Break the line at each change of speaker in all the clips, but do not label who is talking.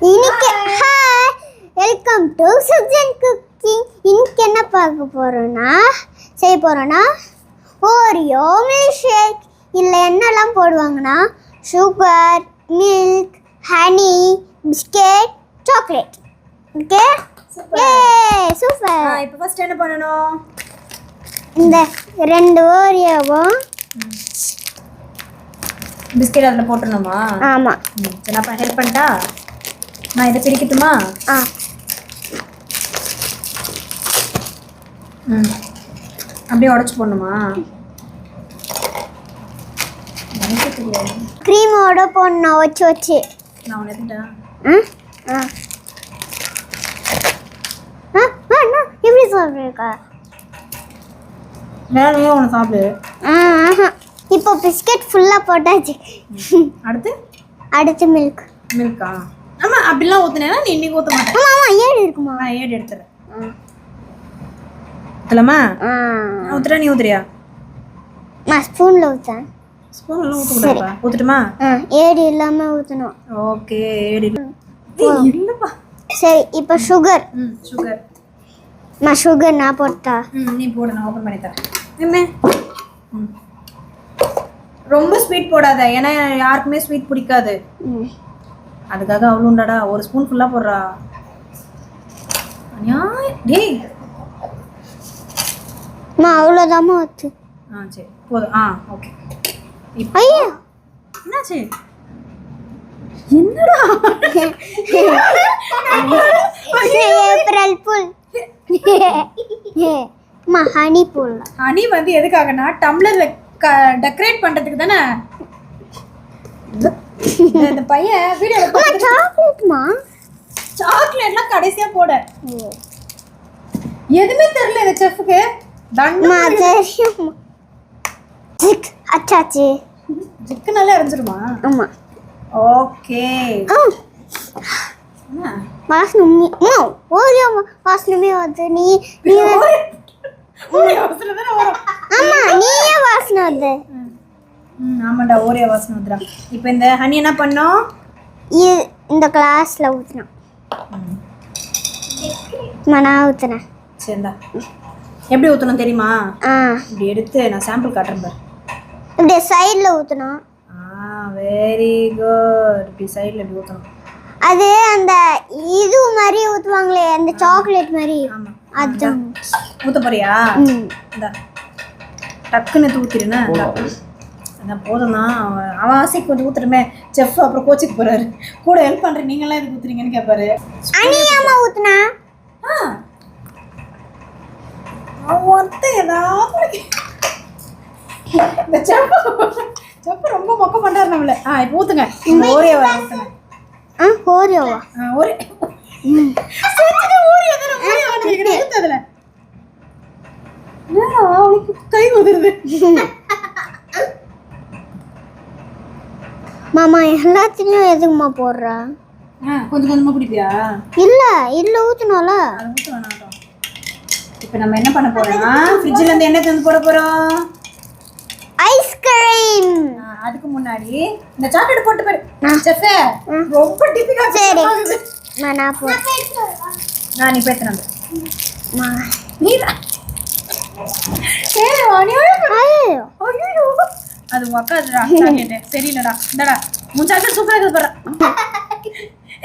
இன்னைக்கு hi welcome to Sujan cooking இன்னைக்கு என்ன பார்க்க போறோம்னா செய்ய போறோம்னா ஓரியோ மில்க் ஷேக் இதில் என்னெல்லாம் போடுவாங்கன்னா sugar milk honey biscuit chocolate okay ஏ சூப்பர்
இப்போ ஃபர்ஸ்ட் என்ன பண்ணணும்?
இந்த ரெண்டு ஓரியோவும்
பிஸ்கெட் அதில் போட்டுருணுமா
ஆமாம்
சரி நான் ஹெல்ப் பண்ணிட்டா? நான் இதை பிரிக்கட்டுமா
ஆ.
ம். அப்படியே உடச்சி போடணுமா? எனக்கு தெரியாது.
க்ரீமோட போடணும் வச்சு வச்சு
நான் உன்னை எதுட்டா
ஆ. ஆ அண்ணா, எப்படி சொல்றீங்க
வேலையே உன்னை சாப்பிடு.
இப்போ பிஸ்கெட் ஃபுல்லாக போட்டாச்சு.
அடுத்து?
அடுத்து மில்க்
மில்கா ஆமாம் அப்படிலாம் ஊற்றுனேன்னா நீ இன்னைக்கு ஊற்ற மாட்டேன்
ஏழு இருக்குமா?
நான் ஏடு எடுத்துறேன் ஊற்றலாமா ஊற்றுறேன் நீ ஊற்றுறியா
நான் ஸ்பூனில் ஊற்றேன்
ஸ்பூன் எல்லாம் ஊற்றக்கூடாதுப்பா ஊற்றுட்டுமா
ஏடு இல்லாமல் ஊற்றணும்
ஓகே ஏடு இல்லைப்பா.
சரி இப்போ சுகர்
ம் சுகர்
நான் சுகர் நான் போட்டா.
ம் நீ போடு நான் ஓப்பன் பண்ணி தரேன். என்ன? ம். ரொம்ப ஸ்வீட் போடாத ஏன்னா யாருக்குமே ஸ்வீட் பிடிக்காது.
ம்.
அதுக்காக அவ்வளோ உண்டாடா? ஒரு ஸ்பூன் ஃபுல்லாக போடுறா. டேய்.
நான் அவ்வளோதாம்மா ஊற்று
ஆ சரி. போதும். ஆ ஓகே இப்போ என்னாச்சு? என்னடா?
April fool. அம்மா ஹனி புல்.
ஹனி வந்து எதுக்காகனா டம்ளர்ல டெக்கரேட் பண்றதுக்கு தானே? இந்த பையன் வீடியோ
சாக்லேட்மா?
சாக்லேட்லாம் கடைசியா போட. எதுவுமே தெரியல இந்த செஃப்க்கு தண்டம்
ஜிக் அச்சாச்சு.
ஜிக்குனாலே அறிஞ்சிருமா
ஆமாம்
ஓகே.
ஆ. வாசனை உண்மை அம்மா. ஓரியோ வாசனமே வருது. நீ நீ ஆமா நீயே வாசனை வருது.
ம் ஆமாண்டா ஒரே வாசனை வந்துடா. இப்போ இந்த ஹனி என்ன பண்ணோம்
இந்த கிளாஸ்ல ஊற்றினோம் நான் ஊற்றுனேன்
சரிடா. எப்படி ஊற்றணும் தெரியுமா?
ஆ.
இப்படி எடுத்து நான் சாம்பிள் காட்டுறேன் பாரு.
இப்படி சைடில் ஊற்றணும்
ஆ வெரி குட் இப்படி சைடில் இப்படி ஊற்றணும்
அது அந்த இது மாதிரி ஊற்றுவாங்களே அந்த சாக்லேட் மாதிரி.
ஆமாம்
அதுதான்
ஊற்ற போறியா?
ம்.
இந்தா. டக்குன்னு ஊற்றிடுனா அதான் போதும் தான் அவன் ஆசைக்கு கொஞ்சம் ஊற்றுறமே செஃப் அப்புறம் கோச்சுக்கு போகிறாரு கூட ஹெல்ப் பண்ணுறேன் நீங்களாம் எதுக்கு ஊற்றுறீங்கன்னு கேட்பாரு
அணியாம ஊற்றுனா
ஆ. ஒருத்தன் ஏதாவது இந்த செஃப் செஃப் ரொம்ப மொக்க பண்ணுறாரு நம்மள. ஆ இப்போ ஊற்றுங்க இந்த வர ஊற்றுங்க
ஆ ஓரியோவா
ஆ ஒரே செஞ்சுட்டு ஊறிய தானே ஊறிய வந்து ஊத்து அதுல என்னடா, அவளுக்கு கை உதிருது
மாமா எல்லாத்துலேயும் எதுக்குமா போடுறா
கொஞ்சம் கொஞ்சமா குடிப்பியா?
இல்லை இதில் ஊற்றணும்ல
இப்போ நம்ம என்ன பண்ண போறோம்னா ஃப்ரிட்ஜில் இருந்து என்ன தந்து போட போறோம்.
ஐஸ்கிரீம்
அதுக்கு முன்னாடி இந்த சாக்லேட் போட்டு பாரு. செஃபே ரொம்ப டிஃபிகா
சரி. நான் நான் போ.
நான் நீ பேசுறேன்
மா.
நீ சரி
ஐயோ
ஐயோ அது உக்காதுடா சாக்லேட் சரியில்லடா. இந்தடா. உன் சாக்லேட் சூப்பரா இருக்குது பாரு.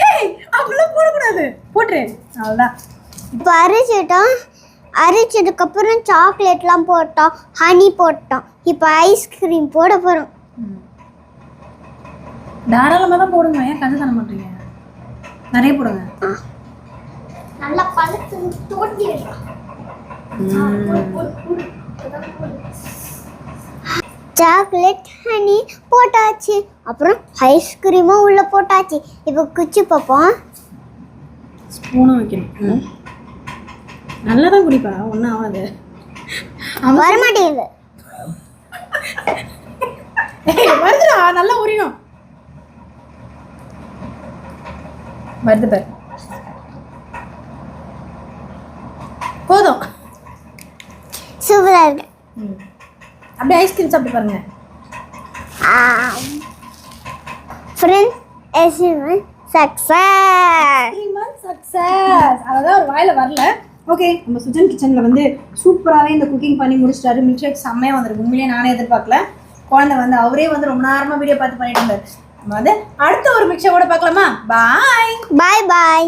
ஏய் அப்படிலாம் போடக்கூடாது. போட்டுரு. அவ்வளோதான்
இப்போ அரைச்சிட்டோம் அரைச்சதுக்கப்புறம் சாக்லேட்லாம் போட்டோம். ஹனி போட்டோம். இப்போ ஐஸ்கிரீம் போட போகிறோம்
தாராளமாக தான் போடுங்க. ஏன் கதை தர மாட்டீங்க நிறைய போடுங்க.
நல்லா பழுத்து தோட்டி சாக்லேட் ஹனி போட்டாச்சு. அப்புறம் ஐஸ்கிரீமும் உள்ள போட்டாச்சு. இப்போ குச்சி பார்ப்போம்.
ஸ்பூனும் வைக்கணும். நல்லா தான் குடிப்பா. ஒன்றும் ஆகாது
வரமாட்டேங்குது
ஏய், வருதுடா. நல்லா உரியணும் வருது பாரு. போதும்.
சூப்பராக இருக்கு.
ம். அப்படியே ஐஸ்கிரீம் சாப்பிட்டு பாருங்க.
ஃப்ரெண்ட்ஸ்
த்ரீ மந்த் சக்ஸஸ் அதான் ஒரு வாயில வரல. ஓகே நம்ம சுஜன் கிச்சனில் வந்து சூப்பராகவே இந்த குக்கிங் பண்ணி முடிச்சிட்டாரு. மில்க் ஷேக் செம்மையாக வந்திருக்கு. உண்மையிலேயே நானே எதிர்பார்க்கல. குழந்தை வந்து அவரே வந்து ரொம்ப நேரமாக வீடியோ பார்த்து பண்ணிட்டு இருந்தார். நம்ம வந்து அடுத்த ஒரு மிக்சர் கூட பார்க்கலாமா? பாய்
பாய் பாய்